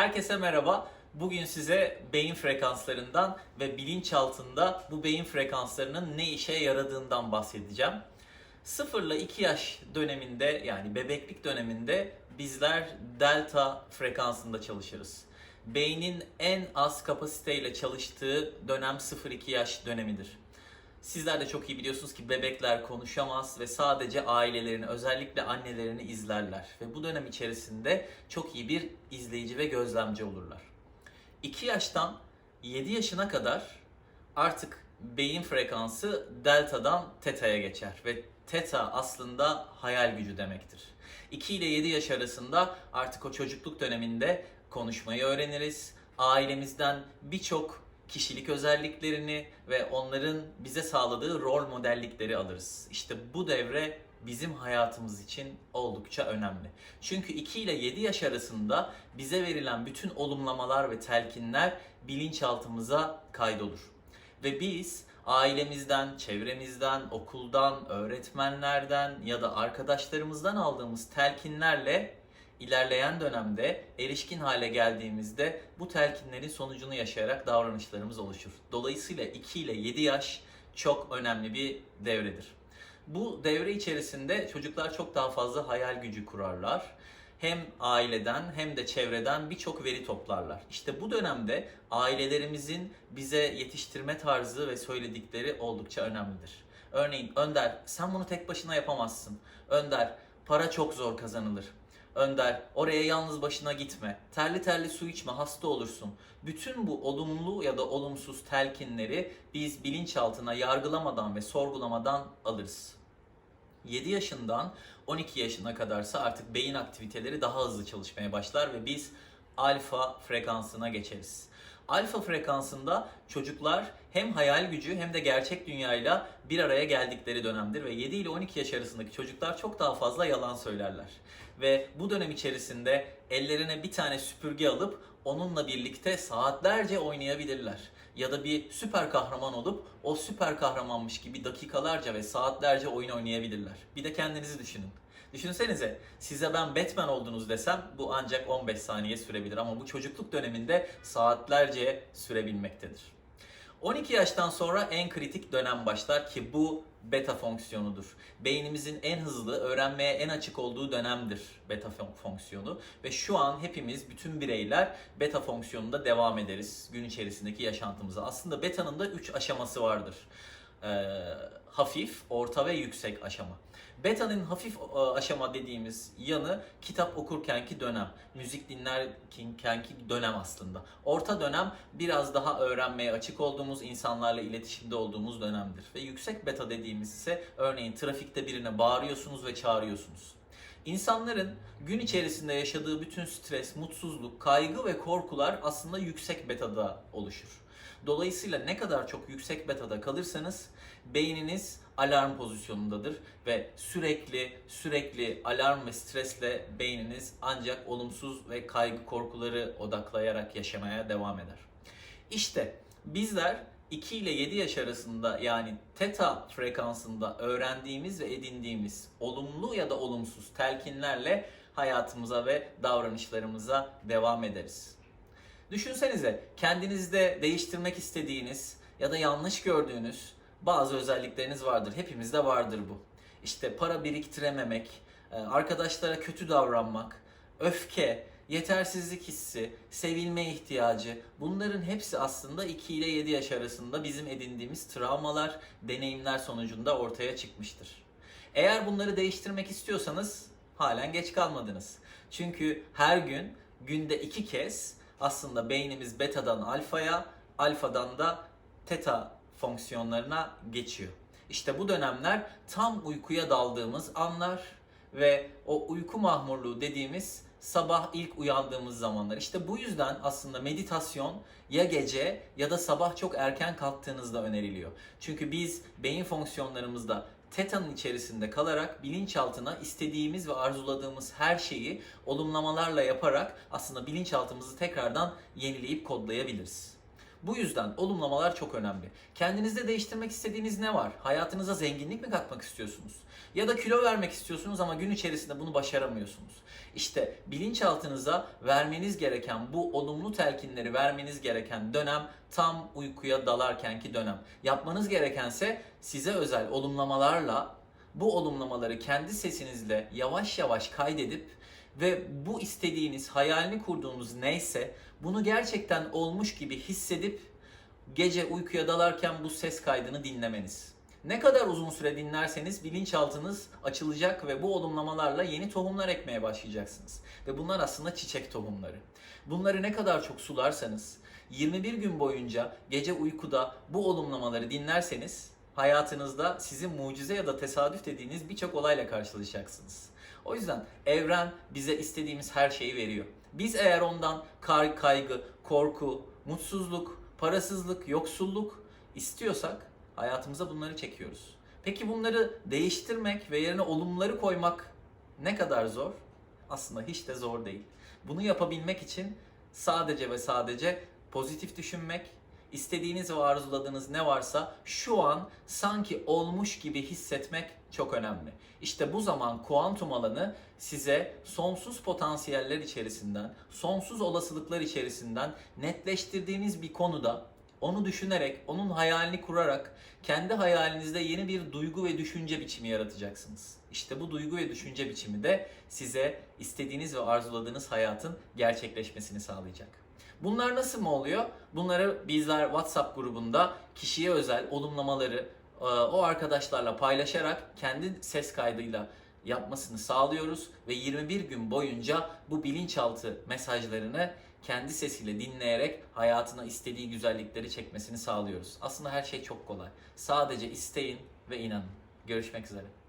Herkese merhaba. Bugün size beyin frekanslarından ve bilinçaltında bu beyin frekanslarının ne işe yaradığından bahsedeceğim. 0 ile 2 yaş döneminde yani bebeklik döneminde bizler delta frekansında çalışırız. Beynin en az kapasiteyle çalıştığı dönem 0-2 yaş dönemidir. Sizler de çok iyi biliyorsunuz ki bebekler konuşamaz ve sadece ailelerini, özellikle annelerini izlerler. Ve bu dönem içerisinde çok iyi bir izleyici ve gözlemci olurlar. 2 yaştan 7 yaşına kadar artık beyin frekansı delta'dan teta'ya geçer ve teta aslında hayal gücü demektir. 2 ile 7 yaş arasında artık o çocukluk döneminde konuşmayı öğreniriz. Ailemizden birçok kişilik özelliklerini ve onların bize sağladığı rol modellikleri alırız. İşte bu devre bizim hayatımız için oldukça önemli. Çünkü 2 ile 7 yaş arasında bize verilen bütün olumlamalar ve telkinler bilinçaltımıza kaydolur. Ve biz ailemizden, çevremizden, okuldan, öğretmenlerden ya da arkadaşlarımızdan aldığımız telkinlerle ilerleyen dönemde erişkin hale geldiğimizde bu telkinlerin sonucunu yaşayarak davranışlarımız oluşur. Dolayısıyla 2 ile 7 yaş çok önemli bir devredir. Bu devre içerisinde çocuklar çok daha fazla hayal gücü kurarlar. Hem aileden hem de çevreden birçok veri toplarlar. İşte bu dönemde ailelerimizin bize yetiştirme tarzı ve söyledikleri oldukça önemlidir. Örneğin Önder sen bunu tek başına yapamazsın. Önder para çok zor kazanılır. Önder, oraya yalnız başına gitme. Terli terli su içme, hasta olursun. Bütün bu olumlu ya da olumsuz telkinleri biz bilinçaltına yargılamadan ve sorgulamadan alırız. 7 yaşından 12 yaşına kadarsa artık beyin aktiviteleri daha hızlı çalışmaya başlar ve biz alfa frekansına geçeriz. Alfa frekansında çocuklar hem hayal gücü hem de gerçek dünyayla bir araya geldikleri dönemdir ve 7 ile 12 yaş arasındaki çocuklar çok daha fazla yalan söylerler. Ve bu dönem içerisinde ellerine bir tane süpürge alıp onunla birlikte saatlerce oynayabilirler. Ya da bir süper kahraman olup o süper kahramanmış gibi dakikalarca ve saatlerce oyun oynayabilirler. Bir de kendinizi düşünün. Düşünsenize size ben Batman oldunuz desem bu ancak 15 saniye sürebilir ama bu çocukluk döneminde saatlerce sürebilmektedir. 12 yaştan sonra en kritik dönem başlar ki bu beta fonksiyonudur. Beynimizin en hızlı, öğrenmeye en açık olduğu dönemdir beta fonksiyonu ve şu an hepimiz bütün bireyler beta fonksiyonunda devam ederiz gün içerisindeki yaşantımıza. Aslında beta'nın da 3 aşaması vardır. Ee, hafif, orta ve yüksek aşama. Beta'nın hafif e, aşama dediğimiz yanı kitap okurkenki dönem, müzik dinlerkenki dönem aslında. Orta dönem biraz daha öğrenmeye açık olduğumuz, insanlarla iletişimde olduğumuz dönemdir. Ve yüksek beta dediğimiz ise örneğin trafikte birine bağırıyorsunuz ve çağırıyorsunuz. İnsanların gün içerisinde yaşadığı bütün stres, mutsuzluk, kaygı ve korkular aslında yüksek betada oluşur. Dolayısıyla ne kadar çok yüksek betada kalırsanız beyniniz alarm pozisyonundadır ve sürekli sürekli alarm ve stresle beyniniz ancak olumsuz ve kaygı korkuları odaklayarak yaşamaya devam eder. İşte bizler 2 ile 7 yaş arasında yani teta frekansında öğrendiğimiz ve edindiğimiz olumlu ya da olumsuz telkinlerle hayatımıza ve davranışlarımıza devam ederiz. Düşünsenize kendinizde değiştirmek istediğiniz ya da yanlış gördüğünüz bazı özellikleriniz vardır. Hepimizde vardır bu. İşte para biriktirememek, e, arkadaşlara kötü davranmak, öfke, yetersizlik hissi, sevilme ihtiyacı bunların hepsi aslında 2 ile 7 yaş arasında bizim edindiğimiz travmalar, deneyimler sonucunda ortaya çıkmıştır. Eğer bunları değiştirmek istiyorsanız halen geç kalmadınız. Çünkü her gün günde iki kez aslında beynimiz betadan alfaya, alfadan da teta fonksiyonlarına geçiyor. İşte bu dönemler tam uykuya daldığımız anlar ve o uyku mahmurluğu dediğimiz sabah ilk uyandığımız zamanlar. İşte bu yüzden aslında meditasyon ya gece ya da sabah çok erken kalktığınızda öneriliyor. Çünkü biz beyin fonksiyonlarımızda Teta'nın içerisinde kalarak bilinçaltına istediğimiz ve arzuladığımız her şeyi olumlamalarla yaparak aslında bilinçaltımızı tekrardan yenileyip kodlayabiliriz. Bu yüzden olumlamalar çok önemli. Kendinizde değiştirmek istediğiniz ne var? Hayatınıza zenginlik mi katmak istiyorsunuz? Ya da kilo vermek istiyorsunuz ama gün içerisinde bunu başaramıyorsunuz. İşte bilinçaltınıza vermeniz gereken bu olumlu telkinleri vermeniz gereken dönem tam uykuya dalarkenki dönem. Yapmanız gerekense size özel olumlamalarla bu olumlamaları kendi sesinizle yavaş yavaş kaydedip ve bu istediğiniz, hayalini kurduğunuz neyse bunu gerçekten olmuş gibi hissedip gece uykuya dalarken bu ses kaydını dinlemeniz. Ne kadar uzun süre dinlerseniz bilinçaltınız açılacak ve bu olumlamalarla yeni tohumlar ekmeye başlayacaksınız. Ve bunlar aslında çiçek tohumları. Bunları ne kadar çok sularsanız, 21 gün boyunca gece uykuda bu olumlamaları dinlerseniz hayatınızda sizin mucize ya da tesadüf dediğiniz birçok olayla karşılaşacaksınız. O yüzden evren bize istediğimiz her şeyi veriyor. Biz eğer ondan kar, kaygı, korku, mutsuzluk, parasızlık, yoksulluk istiyorsak hayatımıza bunları çekiyoruz. Peki bunları değiştirmek ve yerine olumları koymak ne kadar zor? Aslında hiç de zor değil. Bunu yapabilmek için sadece ve sadece pozitif düşünmek, istediğiniz ve arzuladığınız ne varsa şu an sanki olmuş gibi hissetmek çok önemli. İşte bu zaman kuantum alanı size sonsuz potansiyeller içerisinden, sonsuz olasılıklar içerisinden netleştirdiğiniz bir konuda onu düşünerek, onun hayalini kurarak kendi hayalinizde yeni bir duygu ve düşünce biçimi yaratacaksınız. İşte bu duygu ve düşünce biçimi de size istediğiniz ve arzuladığınız hayatın gerçekleşmesini sağlayacak. Bunlar nasıl mı oluyor? Bunları bizler WhatsApp grubunda kişiye özel olumlamaları e, o arkadaşlarla paylaşarak kendi ses kaydıyla yapmasını sağlıyoruz ve 21 gün boyunca bu bilinçaltı mesajlarını kendi sesiyle dinleyerek hayatına istediği güzellikleri çekmesini sağlıyoruz. Aslında her şey çok kolay. Sadece isteyin ve inanın. Görüşmek üzere.